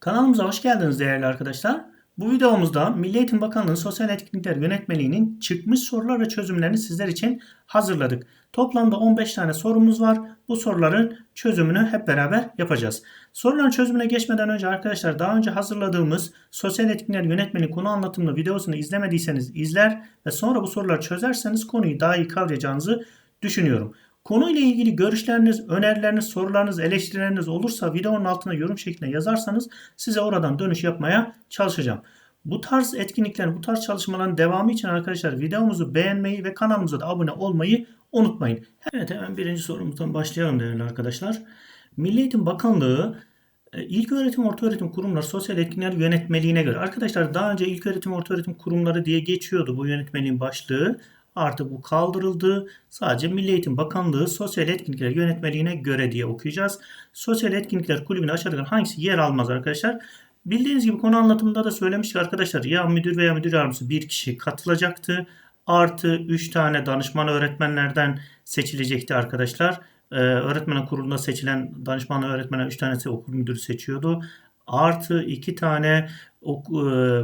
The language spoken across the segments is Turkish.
Kanalımıza hoş geldiniz değerli arkadaşlar. Bu videomuzda Milli Eğitim Bakanlığı Sosyal Etkinlikler Yönetmeliğinin çıkmış sorular ve çözümlerini sizler için hazırladık. Toplamda 15 tane sorumuz var. Bu soruların çözümünü hep beraber yapacağız. Soruların çözümüne geçmeden önce arkadaşlar daha önce hazırladığımız Sosyal Etkinlikler Yönetmeliği konu anlatımlı videosunu izlemediyseniz izler ve sonra bu soruları çözerseniz konuyu daha iyi kavrayacağınızı düşünüyorum. Konuyla ilgili görüşleriniz, önerileriniz, sorularınız, eleştirileriniz olursa videonun altına yorum şeklinde yazarsanız size oradan dönüş yapmaya çalışacağım. Bu tarz etkinliklerin, bu tarz çalışmaların devamı için arkadaşlar videomuzu beğenmeyi ve kanalımıza da abone olmayı unutmayın. Evet hemen birinci sorumuzdan başlayalım değerli arkadaşlar. Milli Eğitim Bakanlığı e, İlk öğretim, orta öğretim kurumları sosyal etkinlikler yönetmeliğine göre. Arkadaşlar daha önce ilk öğretim, orta öğretim kurumları diye geçiyordu bu yönetmeliğin başlığı. Artık bu kaldırıldı. Sadece Milli Eğitim Bakanlığı Sosyal Etkinlikler Yönetmeliğine göre diye okuyacağız. Sosyal Etkinlikler Kulübü'ne aşağıdakilerden hangisi yer almaz arkadaşlar? Bildiğiniz gibi konu anlatımında da söylemiştik arkadaşlar. Ya müdür veya müdür yardımcısı bir kişi katılacaktı. Artı 3 tane danışman öğretmenlerden seçilecekti arkadaşlar. Ee, öğretmen kurulunda seçilen danışman öğretmenler 3 tanesi okul müdürü seçiyordu. Artı 2 tane e,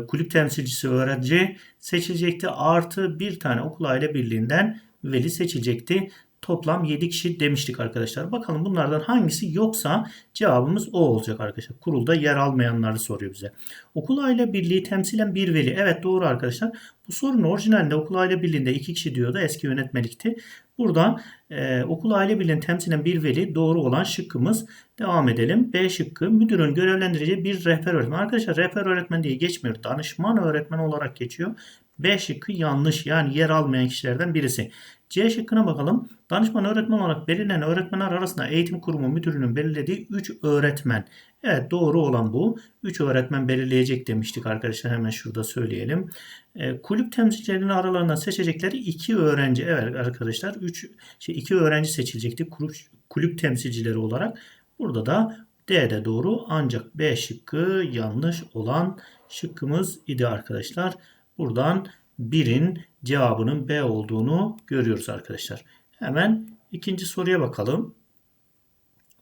kulüp temsilcisi öğrenci seçilecekti. Artı bir tane okul aile birliğinden veli seçilecekti. Toplam 7 kişi demiştik arkadaşlar. Bakalım bunlardan hangisi yoksa cevabımız o olacak arkadaşlar. Kurulda yer almayanları soruyor bize. Okul aile birliği temsilen bir veli. Evet doğru arkadaşlar. Bu sorunun orijinalinde okul aile birliğinde 2 kişi diyordu. Eski yönetmelikti. Burada e, okul aile birliğini temsilen bir veli doğru olan şıkkımız. Devam edelim. B şıkkı müdürün görevlendireceği bir rehber öğretmen. Arkadaşlar rehber öğretmen diye geçmiyor. Danışman öğretmen olarak geçiyor. B şıkkı yanlış yani yer almayan kişilerden birisi. C şıkkına bakalım. Danışman öğretmen olarak belirlenen öğretmenler arasında eğitim kurumu müdürünün belirlediği 3 öğretmen. Evet doğru olan bu. 3 öğretmen belirleyecek demiştik arkadaşlar hemen şurada söyleyelim. E, kulüp temsilcilerinin aralarından seçecekleri 2 öğrenci. Evet arkadaşlar 3 şey 2 öğrenci seçilecekti kulüp, kulüp temsilcileri olarak. Burada da D de doğru ancak B şıkkı yanlış olan şıkkımız idi arkadaşlar. Buradan 1'in cevabının B olduğunu görüyoruz arkadaşlar. Hemen ikinci soruya bakalım.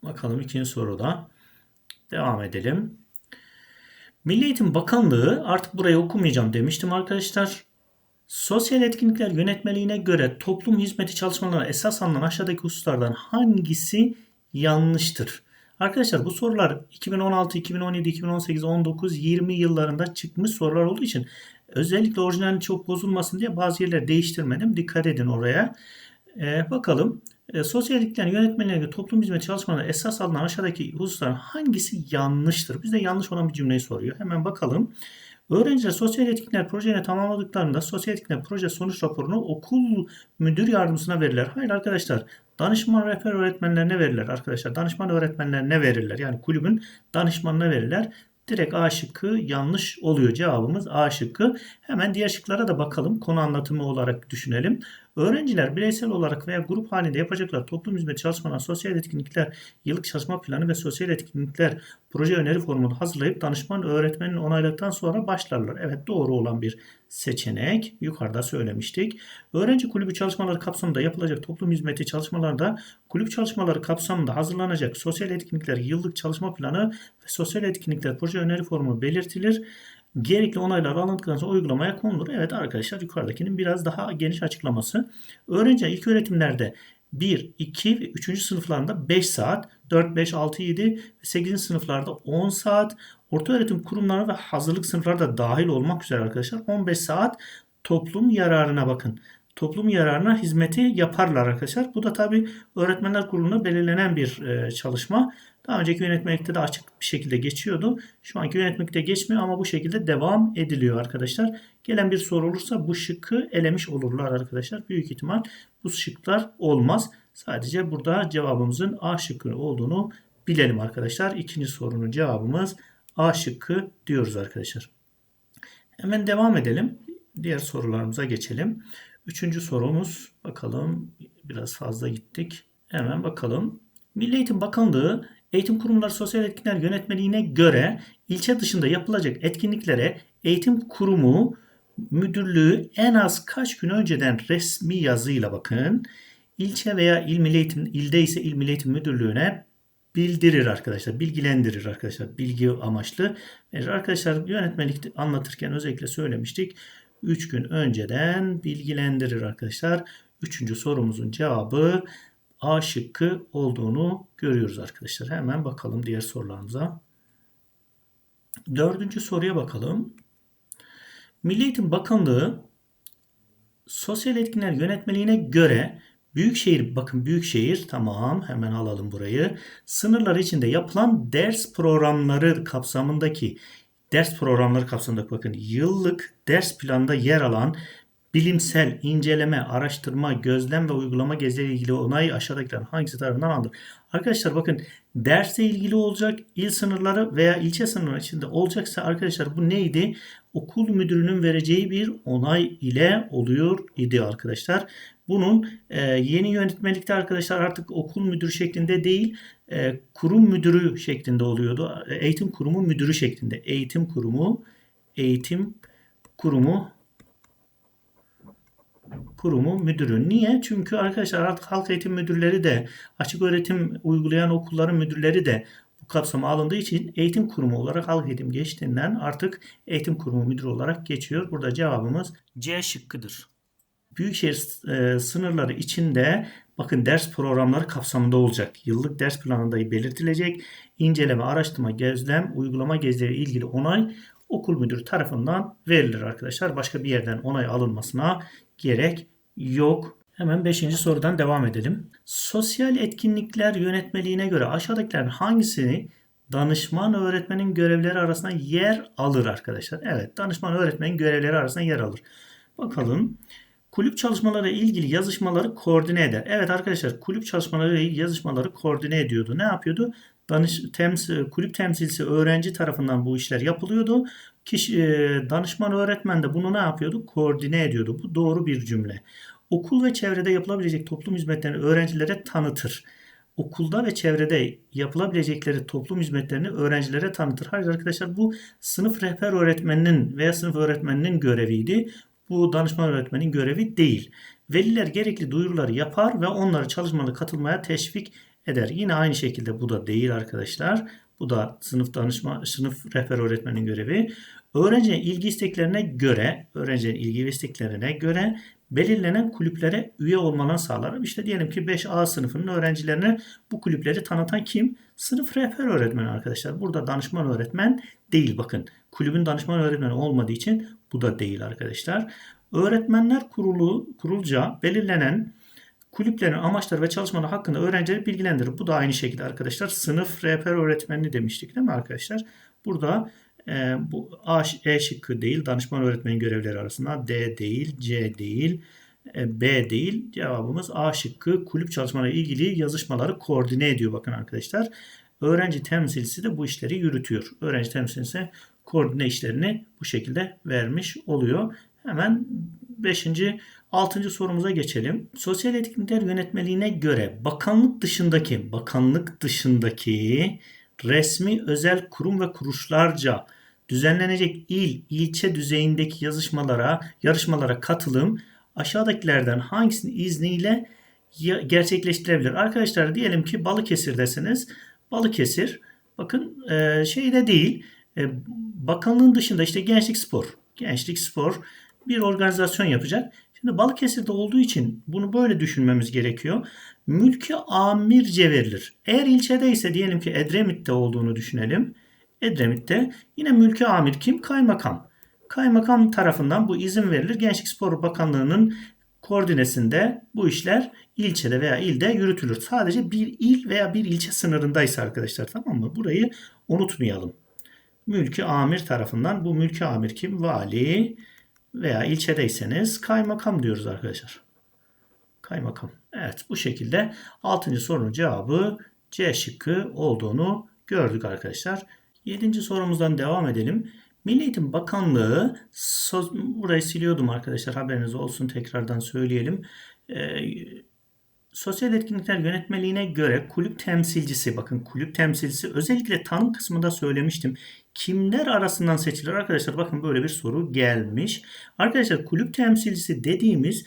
Bakalım ikinci soruda. Devam edelim. Milli Eğitim Bakanlığı artık burayı okumayacağım demiştim arkadaşlar. Sosyal etkinlikler yönetmeliğine göre toplum hizmeti çalışmalarına esas alınan aşağıdaki hususlardan hangisi yanlıştır? Arkadaşlar bu sorular 2016, 2017, 2018, 19, 20 yıllarında çıkmış sorular olduğu için özellikle orijinalin çok bozulmasın diye bazı yerleri değiştirmedim. Dikkat edin oraya. Ee, bakalım. E, sosyal göre toplum hizmeti çalışmalarına esas alınan aşağıdaki hususların hangisi yanlıştır? Bize yanlış olan bir cümleyi soruyor. Hemen bakalım. Öğrenciler sosyal etkinlikler projelerini tamamladıklarında sosyal etkinlikler proje sonuç raporunu okul müdür yardımcısına verirler. Hayır arkadaşlar danışman rehber öğretmenlerine verirler arkadaşlar. Danışman öğretmenlerine verirler. Yani kulübün danışmanına verirler. Direkt A şıkkı yanlış oluyor. Cevabımız A şıkkı. Hemen diğer şıklara da bakalım. Konu anlatımı olarak düşünelim. Öğrenciler bireysel olarak veya grup halinde yapacaklar toplum hizmeti çalışmalar, sosyal etkinlikler, yıllık çalışma planı ve sosyal etkinlikler proje öneri formunu hazırlayıp danışman öğretmenin onayladıktan sonra başlarlar. Evet doğru olan bir seçenek. Yukarıda söylemiştik. Öğrenci kulübü çalışmaları kapsamında yapılacak toplum hizmeti çalışmalarda kulüp çalışmaları kapsamında hazırlanacak sosyal etkinlikler, yıllık çalışma planı ve sosyal etkinlikler proje öneri formu belirtilir gerekli onaylar alındıktan sonra uygulamaya konulur. Evet arkadaşlar yukarıdakinin biraz daha geniş açıklaması. Öğrenci ilk öğretimlerde 1, 2 ve 3. sınıflarında 5 saat, 4, 5, 6, 7 ve 8. sınıflarda 10 saat, orta öğretim kurumları ve hazırlık sınıfları da dahil olmak üzere arkadaşlar 15 saat toplum yararına bakın. Toplum yararına hizmeti yaparlar arkadaşlar. Bu da tabi öğretmenler kuruluna belirlenen bir çalışma. Daha önceki yönetmelikte de açık bir şekilde geçiyordu. Şu anki yönetmelikte geçmiyor ama bu şekilde devam ediliyor arkadaşlar. Gelen bir soru olursa bu şıkkı elemiş olurlar arkadaşlar. Büyük ihtimal bu şıklar olmaz. Sadece burada cevabımızın A şıkkı olduğunu bilelim arkadaşlar. İkinci sorunun cevabımız A şıkkı diyoruz arkadaşlar. Hemen devam edelim. Diğer sorularımıza geçelim. Üçüncü sorumuz bakalım biraz fazla gittik. Hemen bakalım. Milli Eğitim Bakanlığı Eğitim Kurumları Sosyal Etkinlikler Yönetmeliğine göre ilçe dışında yapılacak etkinliklere eğitim kurumu müdürlüğü en az kaç gün önceden resmi yazıyla bakın ilçe veya il milli eğitim ilde ise il milli eğitim müdürlüğüne bildirir arkadaşlar. Bilgilendirir arkadaşlar. Bilgi amaçlı. Arkadaşlar yönetmelik anlatırken özellikle söylemiştik. 3 gün önceden bilgilendirir arkadaşlar. Üçüncü sorumuzun cevabı A şıkkı olduğunu görüyoruz arkadaşlar. Hemen bakalım diğer sorularımıza. Dördüncü soruya bakalım. Milli Eğitim Bakanlığı Sosyal Etkinler Yönetmeliğine göre Büyükşehir, bakın Büyükşehir tamam hemen alalım burayı. Sınırlar içinde yapılan ders programları kapsamındaki ders programları kapsamındaki bakın yıllık ders planında yer alan bilimsel inceleme, araştırma, gözlem ve uygulama gezileri ilgili onay aşağıdakilerin hangisi tarafından alınır? Arkadaşlar bakın derse ilgili olacak il sınırları veya ilçe sınırları içinde olacaksa arkadaşlar bu neydi? Okul müdürünün vereceği bir onay ile oluyor idi arkadaşlar. Bunun e, yeni yönetmelikte arkadaşlar artık okul müdürü şeklinde değil e, kurum müdürü şeklinde oluyordu. Eğitim kurumu müdürü şeklinde. Eğitim kurumu eğitim kurumu kurumu müdürü. Niye? Çünkü arkadaşlar artık halk eğitim müdürleri de açık öğretim uygulayan okulların müdürleri de bu kapsama alındığı için eğitim kurumu olarak halk eğitim geçtiğinden artık eğitim kurumu müdürü olarak geçiyor. Burada cevabımız C şıkkıdır. Büyükşehir e, sınırları içinde bakın ders programları kapsamında olacak. Yıllık ders planında belirtilecek. İnceleme, araştırma, gözlem, uygulama gezileri ilgili onay okul müdürü tarafından verilir arkadaşlar. Başka bir yerden onay alınmasına gerek yok. Hemen 5. sorudan devam edelim. Sosyal etkinlikler yönetmeliğine göre aşağıdakilerin hangisini danışman öğretmenin görevleri arasında yer alır arkadaşlar? Evet danışman öğretmenin görevleri arasında yer alır. Bakalım. Kulüp çalışmaları ilgili yazışmaları koordine eder. Evet arkadaşlar kulüp çalışmaları ilgili yazışmaları koordine ediyordu. Ne yapıyordu? Danış, temsil, kulüp temsilcisi öğrenci tarafından bu işler yapılıyordu. Kişi, e, danışman öğretmen de bunu ne yapıyordu? Koordine ediyordu. Bu doğru bir cümle. Okul ve çevrede yapılabilecek toplum hizmetlerini öğrencilere tanıtır. Okulda ve çevrede yapılabilecekleri toplum hizmetlerini öğrencilere tanıtır. Hayır arkadaşlar bu sınıf rehber öğretmeninin veya sınıf öğretmeninin göreviydi. Bu danışman öğretmenin görevi değil. Veliler gerekli duyuruları yapar ve onları çalışmalara katılmaya teşvik eder. Yine aynı şekilde bu da değil arkadaşlar. Bu da sınıf danışma, sınıf rehber öğretmenin görevi. Öğrencinin ilgi isteklerine göre, öğrencinin ilgi isteklerine göre belirlenen kulüplere üye olmalarını sağlar. İşte diyelim ki 5A sınıfının öğrencilerine bu kulüpleri tanıtan kim? Sınıf rehber öğretmeni arkadaşlar. Burada danışman öğretmen değil bakın. Kulübün danışman öğretmeni olmadığı için bu da değil arkadaşlar. Öğretmenler kurulu kurulca belirlenen kulüplerin amaçları ve çalışmaları hakkında öğrencileri bilgilendirir. Bu da aynı şekilde arkadaşlar sınıf rehber öğretmenini demiştik değil mi arkadaşlar? Burada e, bu A, E şıkkı değil danışman öğretmenin görevleri arasında D değil, C değil, e, B değil. Cevabımız A şıkkı kulüp çalışmalarıyla ilgili yazışmaları koordine ediyor bakın arkadaşlar. Öğrenci temsilcisi de bu işleri yürütüyor. Öğrenci temsilcisi koordine işlerini bu şekilde vermiş oluyor. Hemen 5. 6. sorumuza geçelim. Sosyal etkinlikler yönetmeliğine göre bakanlık dışındaki bakanlık dışındaki resmi özel kurum ve kuruluşlarca düzenlenecek il, ilçe düzeyindeki yazışmalara, yarışmalara katılım aşağıdakilerden hangisinin izniyle gerçekleştirebilir? Arkadaşlar diyelim ki Balıkesir'desiniz. Balıkesir bakın e, şeyde değil e, bakanlığın dışında işte gençlik spor, gençlik spor bir organizasyon yapacak. Şimdi Balıkesir'de olduğu için bunu böyle düşünmemiz gerekiyor. Mülki amirce verilir. Eğer ilçede ise diyelim ki Edremit'te olduğunu düşünelim. Edremit'te yine mülki amir kim? Kaymakam. Kaymakam tarafından bu izin verilir. Gençlik Spor Bakanlığı'nın koordinesinde bu işler ilçede veya ilde yürütülür. Sadece bir il veya bir ilçe sınırındaysa arkadaşlar tamam mı? Burayı unutmayalım. Mülki amir tarafından bu mülki amir kim? Vali veya ilçedeyseniz kaymakam diyoruz arkadaşlar. Kaymakam. Evet bu şekilde 6. sorunun cevabı C şıkkı olduğunu gördük arkadaşlar. 7. sorumuzdan devam edelim. Milli Eğitim Bakanlığı burayı siliyordum arkadaşlar haberiniz olsun tekrardan söyleyelim. Ee, Sosyal Etkinlikler Yönetmeliğine göre kulüp temsilcisi bakın kulüp temsilcisi özellikle tanım kısmında söylemiştim. Kimler arasından seçilir arkadaşlar bakın böyle bir soru gelmiş. Arkadaşlar kulüp temsilcisi dediğimiz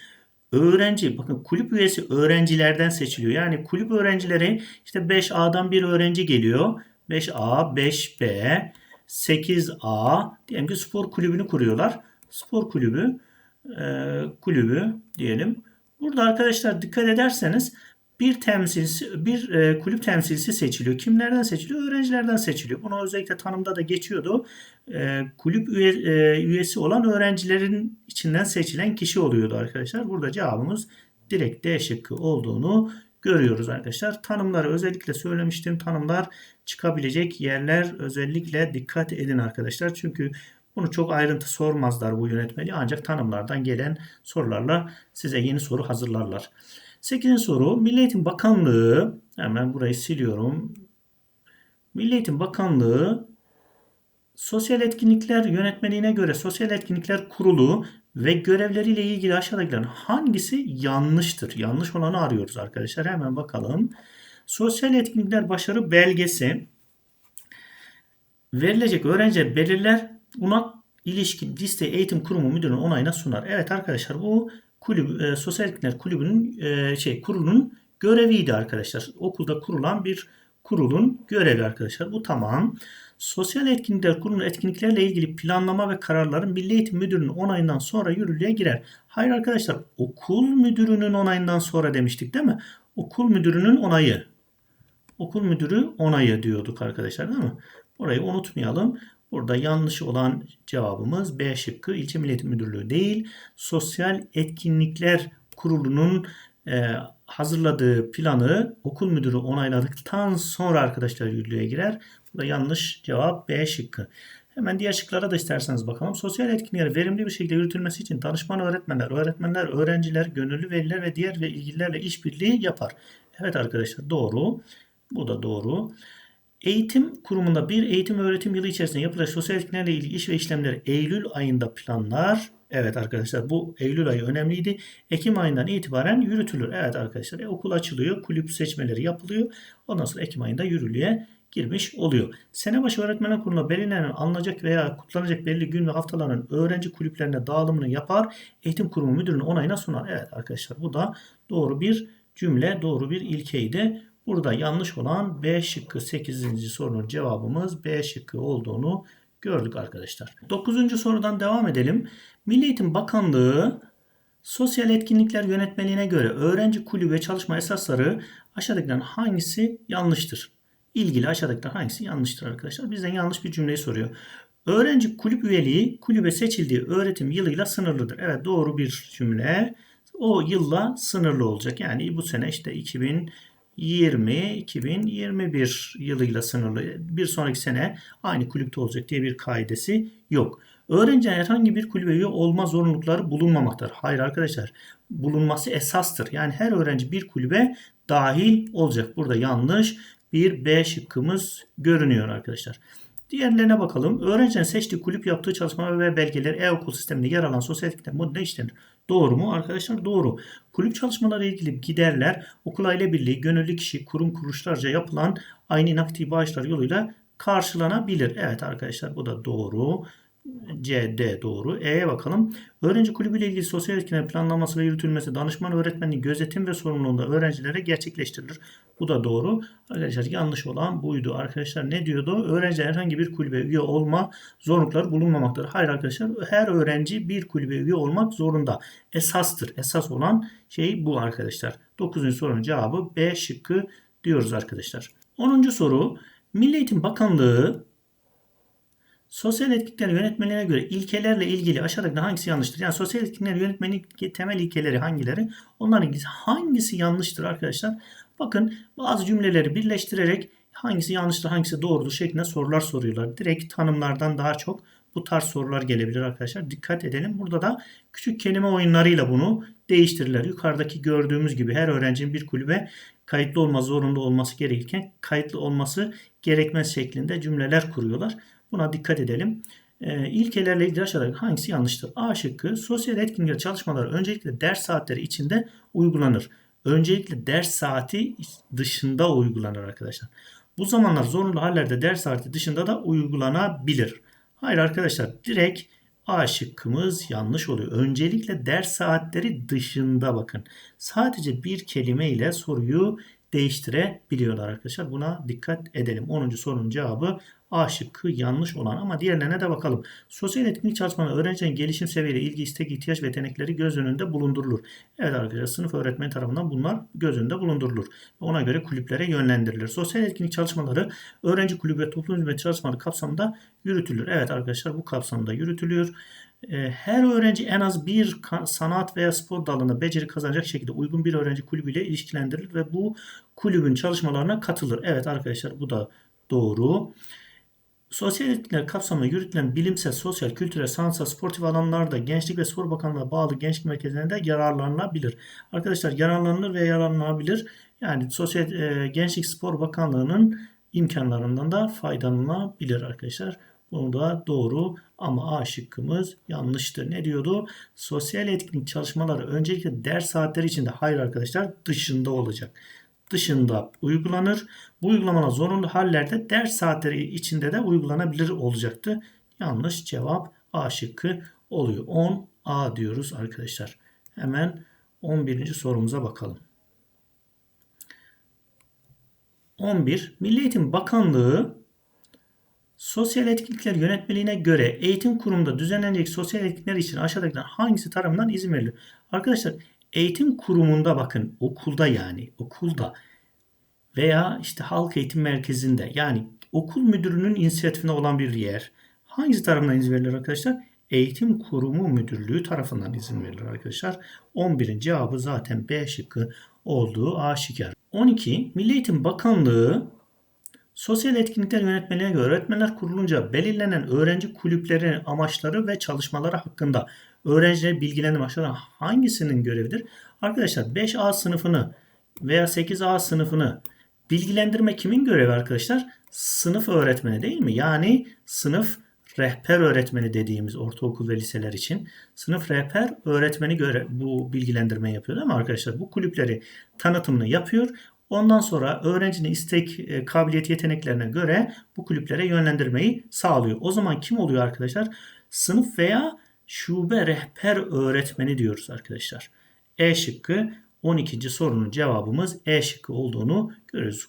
öğrenci bakın kulüp üyesi öğrencilerden seçiliyor. Yani kulüp öğrencileri işte 5A'dan bir öğrenci geliyor. 5A, 5B, 8A diyelim ki spor kulübünü kuruyorlar. Spor kulübü e, kulübü diyelim. Burada arkadaşlar dikkat ederseniz bir temsilcisi, bir e, kulüp temsilcisi seçiliyor. Kimlerden seçiliyor? Öğrencilerden seçiliyor. Bunu özellikle tanımda da geçiyordu. E, kulüp üye, e, üyesi olan öğrencilerin içinden seçilen kişi oluyordu arkadaşlar. Burada cevabımız direkt D şıkkı olduğunu görüyoruz arkadaşlar. Tanımları özellikle söylemiştim. Tanımlar çıkabilecek yerler özellikle dikkat edin arkadaşlar. Çünkü bunu çok ayrıntı sormazlar bu yönetmeli ancak tanımlardan gelen sorularla size yeni soru hazırlarlar. 8. soru Milli Eğitim Bakanlığı hemen burayı siliyorum. Milli Eğitim Bakanlığı Sosyal Etkinlikler Yönetmeliğine göre Sosyal Etkinlikler Kurulu ve görevleriyle ilgili aşağıdakilerin hangisi yanlıştır? Yanlış olanı arıyoruz arkadaşlar. Hemen bakalım. Sosyal Etkinlikler Başarı Belgesi verilecek öğrenci belirler buna ilişkin liste eğitim kurumu müdürünün onayına sunar. Evet arkadaşlar bu kulüp, e, Sosyal Etkinlikler Kulübü'nün e, şey kurulunun göreviydi arkadaşlar. Okulda kurulan bir kurulun görevi arkadaşlar. Bu tamam. Sosyal Etkinlikler Kurulu'nun etkinliklerle ilgili planlama ve kararların Milli Eğitim Müdürü'nün onayından sonra yürürlüğe girer. Hayır arkadaşlar okul müdürünün onayından sonra demiştik değil mi? Okul müdürünün onayı. Okul müdürü onayı diyorduk arkadaşlar değil mi? Orayı unutmayalım. Burada yanlış olan cevabımız B şıkkı İlçe Milli Eğitim Müdürlüğü değil. Sosyal Etkinlikler Kurulu'nun e, hazırladığı planı okul müdürü onayladıktan sonra arkadaşlar yürürlüğe girer. Burada yanlış cevap B şıkkı. Hemen diğer şıklara da isterseniz bakalım. Sosyal etkinlikler verimli bir şekilde yürütülmesi için danışman öğretmenler, öğretmenler, öğrenciler, gönüllü veliler ve diğer ve ilgililerle işbirliği yapar. Evet arkadaşlar doğru. Bu da doğru. Eğitim kurumunda bir eğitim öğretim yılı içerisinde yapılacak sosyal etkinliklerle ilgili iş ve işlemleri Eylül ayında planlar. Evet arkadaşlar bu Eylül ayı önemliydi. Ekim ayından itibaren yürütülür. Evet arkadaşlar e, okul açılıyor. Kulüp seçmeleri yapılıyor. Ondan sonra Ekim ayında yürürlüğe girmiş oluyor. Sene başı öğretmenler kuruluna belirlenen alınacak veya kutlanacak belli gün ve haftaların öğrenci kulüplerine dağılımını yapar. Eğitim kurumu müdürünün onayına sunar. Evet arkadaşlar bu da doğru bir cümle, doğru bir ilkeydi. Burada yanlış olan B şıkkı 8. sorunun cevabımız B şıkkı olduğunu gördük arkadaşlar. 9. sorudan devam edelim. Milli Eğitim Bakanlığı Sosyal Etkinlikler Yönetmeliğine göre öğrenci kulübü ve çalışma esasları aşağıdakilerin hangisi yanlıştır? İlgili aşağıdakiler hangisi yanlıştır arkadaşlar? Bizden yanlış bir cümleyi soruyor. Öğrenci kulüp üyeliği kulübe seçildiği öğretim yılıyla sınırlıdır. Evet doğru bir cümle. O yılla sınırlı olacak. Yani bu sene işte 2000 2021 yılıyla sınırlı. Bir sonraki sene aynı kulüpte olacak diye bir kaidesi yok. Öğrencinin herhangi bir kulübe üye olma zorunlulukları bulunmamaktadır. Hayır arkadaşlar bulunması esastır. Yani her öğrenci bir kulübe dahil olacak. Burada yanlış bir B şıkkımız görünüyor arkadaşlar. Diğerlerine bakalım. Öğrencinin seçtiği kulüp yaptığı çalışma ve belgeler e-okul sisteminde yer alan sosyal etkinlikler modülüne işlenir. Doğru mu? Arkadaşlar doğru. Kulüp çalışmaları ilgili giderler okul aile birliği, gönüllü kişi, kurum kuruluşlarca yapılan aynı nakdi bağışlar yoluyla karşılanabilir. Evet arkadaşlar bu da doğru. C, D doğru. E'ye bakalım. Öğrenci kulübü ile ilgili sosyal etkinlikler planlanması ve yürütülmesi danışman öğretmenliği gözetim ve sorumluluğunda öğrencilere gerçekleştirilir. Bu da doğru. Arkadaşlar yanlış olan buydu. Arkadaşlar ne diyordu? Öğrenciler herhangi bir kulübe üye olma zorunlulukları bulunmamaktadır. Hayır arkadaşlar her öğrenci bir kulübe üye olmak zorunda. Esastır. Esas olan şey bu arkadaşlar. 9. sorunun cevabı B şıkkı diyoruz arkadaşlar. 10. soru Milli Eğitim Bakanlığı Sosyal etkinlikler yönetmeliğine göre ilkelerle ilgili aşağıdaki hangisi yanlıştır? Yani sosyal etkinlikler yönetmeliği temel ilkeleri hangileri? Onların hangisi yanlıştır arkadaşlar? Bakın bazı cümleleri birleştirerek hangisi yanlıştır hangisi doğrudur şeklinde sorular soruyorlar. Direkt tanımlardan daha çok bu tarz sorular gelebilir arkadaşlar. Dikkat edelim. Burada da küçük kelime oyunlarıyla bunu değiştirirler. Yukarıdaki gördüğümüz gibi her öğrencinin bir kulübe kayıtlı olma zorunda olması gerekirken kayıtlı olması gerekmez şeklinde cümleler kuruyorlar. Buna dikkat edelim. E, ilkelerle ilgili aşağıdaki hangisi yanlıştır? A şıkkı sosyal etkinlikler çalışmaları öncelikle ders saatleri içinde uygulanır. Öncelikle ders saati dışında uygulanır arkadaşlar. Bu zamanlar zorunlu hallerde ders saati dışında da uygulanabilir. Hayır arkadaşlar direkt A şıkkımız yanlış oluyor. Öncelikle ders saatleri dışında bakın. Sadece bir kelime ile soruyu değiştirebiliyorlar arkadaşlar. Buna dikkat edelim. 10. sorunun cevabı A şıkkı yanlış olan ama diğerlerine de bakalım. Sosyal etkinlik çalışmalarında öğrencinin gelişim seviyeleri, ilgi, istek, ihtiyaç ve yetenekleri göz önünde bulundurulur. Evet arkadaşlar sınıf öğretmeni tarafından bunlar göz önünde bulundurulur. Ona göre kulüplere yönlendirilir. Sosyal etkinlik çalışmaları öğrenci kulübü ve toplum hizmet çalışmaları kapsamında yürütülür. Evet arkadaşlar bu kapsamda yürütülüyor. Ee, her öğrenci en az bir sanat veya spor dalında beceri kazanacak şekilde uygun bir öğrenci kulübüyle ilişkilendirilir ve bu kulübün çalışmalarına katılır. Evet arkadaşlar bu da doğru. Sosyal etkinlikler kapsamında yürütülen bilimsel, sosyal, kültürel, sanatsal, sportif alanlarda Gençlik ve Spor Bakanlığı'na bağlı gençlik merkezlerinde yararlanılabilir. Arkadaşlar yararlanılır ve yararlanabilir. Yani Sosyal e, Gençlik Spor Bakanlığı'nın imkanlarından da faydalanılabilir arkadaşlar. Bu da doğru ama A şıkkımız yanlıştı. Ne diyordu? Sosyal etkinlik çalışmaları öncelikle ders saatleri içinde hayır arkadaşlar dışında olacak dışında uygulanır. Bu uygulamalar zorunlu hallerde ders saatleri içinde de uygulanabilir olacaktı. Yanlış cevap A şıkkı oluyor. 10 A diyoruz arkadaşlar. Hemen 11. sorumuza bakalım. 11. Milli Eğitim Bakanlığı Sosyal Etkinlikler Yönetmeliğine göre eğitim kurumunda düzenlenecek sosyal etkinlikler için aşağıdakilerden hangisi tarafından izin veriliyor? Arkadaşlar eğitim kurumunda bakın okulda yani okulda veya işte halk eğitim merkezinde yani okul müdürünün inisiyatifinde olan bir yer hangisi tarafından izin verilir arkadaşlar? Eğitim Kurumu Müdürlüğü tarafından izin verilir arkadaşlar. 11'in cevabı zaten B şıkkı olduğu aşikar. 12. Milli Eğitim Bakanlığı Sosyal etkinlikler yönetmeliğine göre öğretmenler kurulunca belirlenen öğrenci kulüplerinin amaçları ve çalışmaları hakkında öğrencileri bilgilendirme amaçları hangisinin görevidir? Arkadaşlar 5A sınıfını veya 8A sınıfını bilgilendirme kimin görevi arkadaşlar? Sınıf öğretmeni değil mi? Yani sınıf rehber öğretmeni dediğimiz ortaokul ve liseler için sınıf rehber öğretmeni göre bu bilgilendirme yapıyor değil mi arkadaşlar? Bu kulüpleri tanıtımını yapıyor. Ondan sonra öğrencinin istek, e, kabiliyet, yeteneklerine göre bu kulüplere yönlendirmeyi sağlıyor. O zaman kim oluyor arkadaşlar? Sınıf veya şube rehber öğretmeni diyoruz arkadaşlar. E şıkkı 12. sorunun cevabımız E şıkkı olduğunu görüyoruz.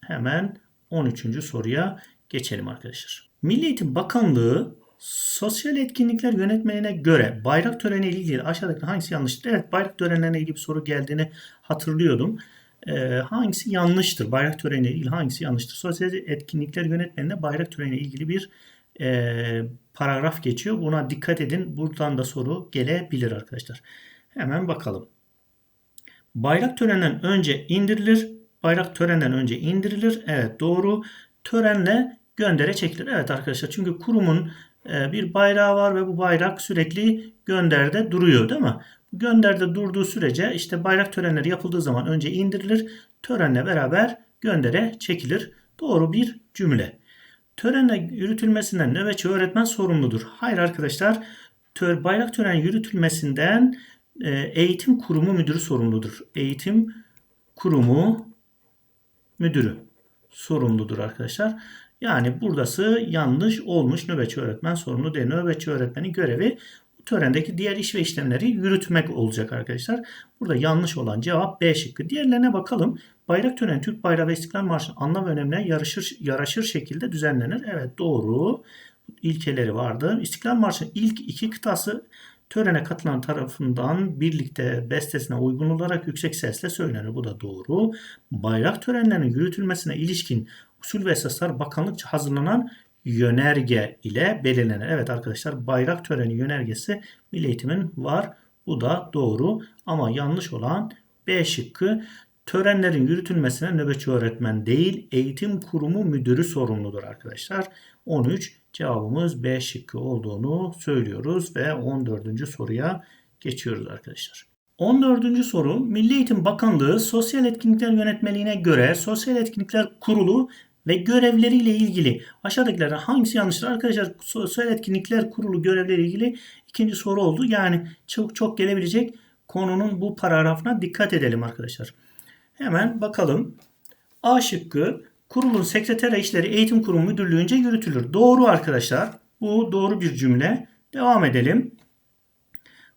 Hemen 13. soruya geçelim arkadaşlar. Milli Eğitim Bakanlığı sosyal etkinlikler yönetmeliğine göre bayrak töreni ile ilgili aşağıdaki hangisi yanlıştır? Evet bayrak törenlerine ilgili bir soru geldiğini hatırlıyordum. Ee, hangisi yanlıştır? Bayrak töreniyle ilgili hangisi yanlıştır? Sosyal etkinlikler yönetmenine bayrak töreniyle ilgili bir e, paragraf geçiyor. Buna dikkat edin. Buradan da soru gelebilir arkadaşlar. Hemen bakalım. Bayrak töreninden önce indirilir. Bayrak törenden önce indirilir. Evet doğru. Törenle göndere çekilir. Evet arkadaşlar çünkü kurumun e, bir bayrağı var ve bu bayrak sürekli gönderde duruyor değil mi? Gönderde durduğu sürece işte bayrak törenleri yapıldığı zaman önce indirilir. Törenle beraber göndere çekilir. Doğru bir cümle. Törenle yürütülmesinden nöbetçi öğretmen sorumludur. Hayır arkadaşlar. Tör, bayrak töreni yürütülmesinden e, eğitim kurumu müdürü sorumludur. Eğitim kurumu müdürü sorumludur arkadaşlar. Yani buradası yanlış olmuş. Nöbetçi öğretmen sorumlu değil. Nöbetçi öğretmenin görevi törendeki diğer iş ve işlemleri yürütmek olacak arkadaşlar. Burada yanlış olan cevap B şıkkı. Diğerlerine bakalım. Bayrak töreni Türk Bayrağı ve İstiklal Marşı'nın anlam ve önemine yarışır, yaraşır şekilde düzenlenir. Evet doğru. İlkeleri vardı. İstiklal Marşı'nın ilk iki kıtası törene katılan tarafından birlikte bestesine uygun olarak yüksek sesle söylenir. Bu da doğru. Bayrak törenlerinin yürütülmesine ilişkin usul ve esaslar bakanlıkça hazırlanan yönerge ile belirlenir. Evet arkadaşlar bayrak töreni yönergesi Milli Eğitim'in var. Bu da doğru ama yanlış olan B şıkkı törenlerin yürütülmesine nöbetçi öğretmen değil eğitim kurumu müdürü sorumludur arkadaşlar. 13 cevabımız B şıkkı olduğunu söylüyoruz ve 14. soruya geçiyoruz arkadaşlar. 14. soru Milli Eğitim Bakanlığı Sosyal Etkinlikler Yönetmeliğine göre Sosyal Etkinlikler Kurulu ve görevleriyle ilgili aşağıdakilerden hangisi yanlıştır? Arkadaşlar Sosyal Etkinlikler Kurulu görevleriyle ilgili ikinci soru oldu. Yani çok çok gelebilecek konunun bu paragrafına dikkat edelim arkadaşlar. Hemen bakalım. A şıkkı kurulun sekreter işleri eğitim kurumu müdürlüğünce yürütülür. Doğru arkadaşlar. Bu doğru bir cümle. Devam edelim.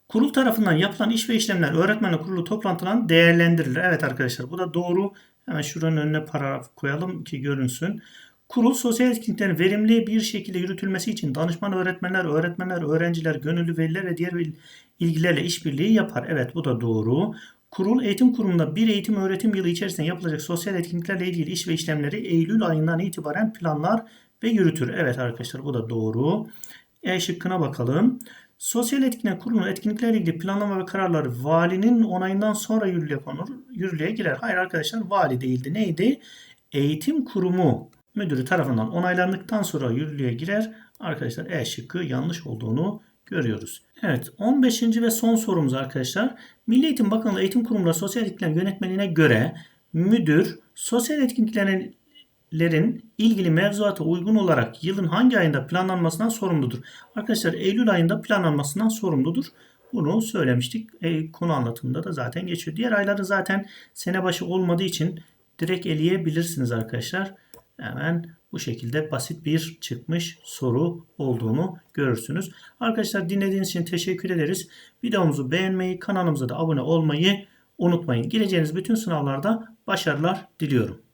Kurul tarafından yapılan iş ve işlemler öğretmenle kurulu toplantılan değerlendirilir. Evet arkadaşlar bu da doğru. Hemen şuranın önüne paragraf koyalım ki görünsün. Kurul sosyal etkinliklerin verimli bir şekilde yürütülmesi için danışman öğretmenler, öğretmenler, öğrenciler, gönüllü veliler ve diğer ilgilerle işbirliği yapar. Evet bu da doğru. Kurul eğitim kurumunda bir eğitim öğretim yılı içerisinde yapılacak sosyal etkinliklerle ilgili iş ve işlemleri Eylül ayından itibaren planlar ve yürütür. Evet arkadaşlar bu da doğru. E şıkkına bakalım. Sosyal etkinlik kurulunun etkinliklerle ilgili planlama ve kararları valinin onayından sonra yürürlüğe konur, yürürlüğe girer. Hayır arkadaşlar vali değildi. Neydi? Eğitim kurumu müdürü tarafından onaylandıktan sonra yürürlüğe girer. Arkadaşlar E şıkkı yanlış olduğunu görüyoruz. Evet 15. ve son sorumuz arkadaşlar. Milli Eğitim Bakanlığı Eğitim Kurumları Sosyal Etkinlikler Yönetmeliğine göre müdür sosyal etkinliklerin ilgili mevzuata uygun olarak yılın hangi ayında planlanmasından sorumludur? Arkadaşlar Eylül ayında planlanmasından sorumludur. Bunu söylemiştik. E, konu anlatımında da zaten geçiyor. Diğer ayları zaten sene başı olmadığı için direkt eleyebilirsiniz arkadaşlar. Hemen bu şekilde basit bir çıkmış soru olduğunu görürsünüz. Arkadaşlar dinlediğiniz için teşekkür ederiz. Videomuzu beğenmeyi, kanalımıza da abone olmayı unutmayın. Gireceğiniz bütün sınavlarda başarılar diliyorum.